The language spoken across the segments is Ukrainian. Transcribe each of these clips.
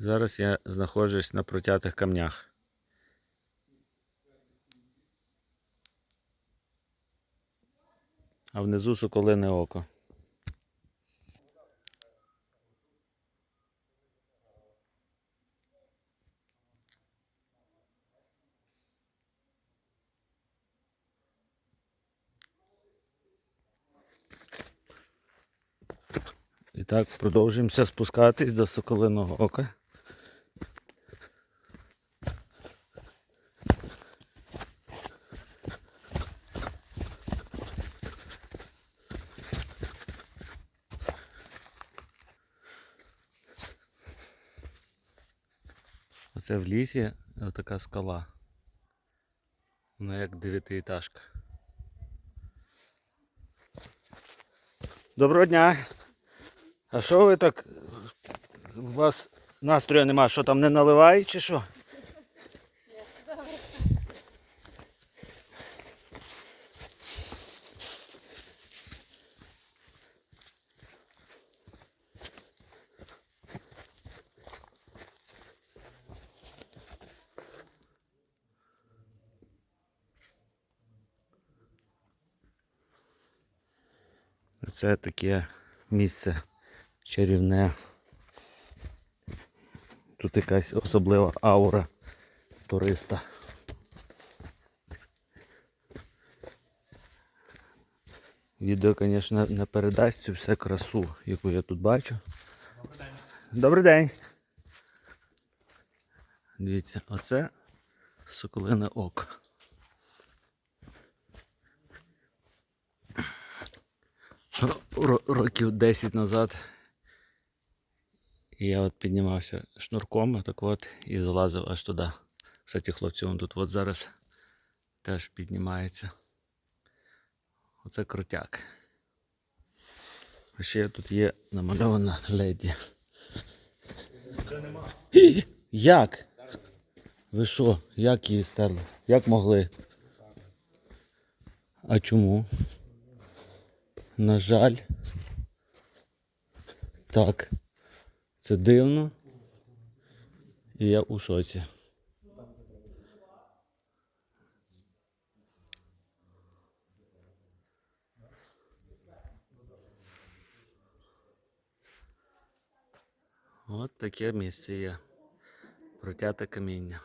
Зараз я знаходжусь на протятих камнях. А внизу соколине око. І так, продовжуємося спускатись до соколиного ока. Оце в лісі така скала. Вона як дев'ятиэтажка. Доброго дня! А що ви так? У вас настрою нема, що там не наливають чи що? Це таке місце чарівне. Тут якась особлива аура туриста. Відео, звісно, не передасть цю всю красу, яку я тут бачу. Добрий день. Дивіться, оце соколине око. Років 10 назад і я от піднімався шнурком, так от, і залазив аж туди. Кстати, хлопці, вон тут от зараз теж піднімається. Оце крутяк. А ще тут є намальована леді. Гі! Як? Ви що? Як її стерли? Як могли? А чому? На жаль. Так. Це дивно. І я у шоці. От таке місце є. Протяте каміння.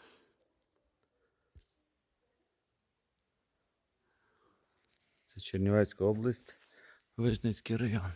Це Чернівецька область, Вижницький район.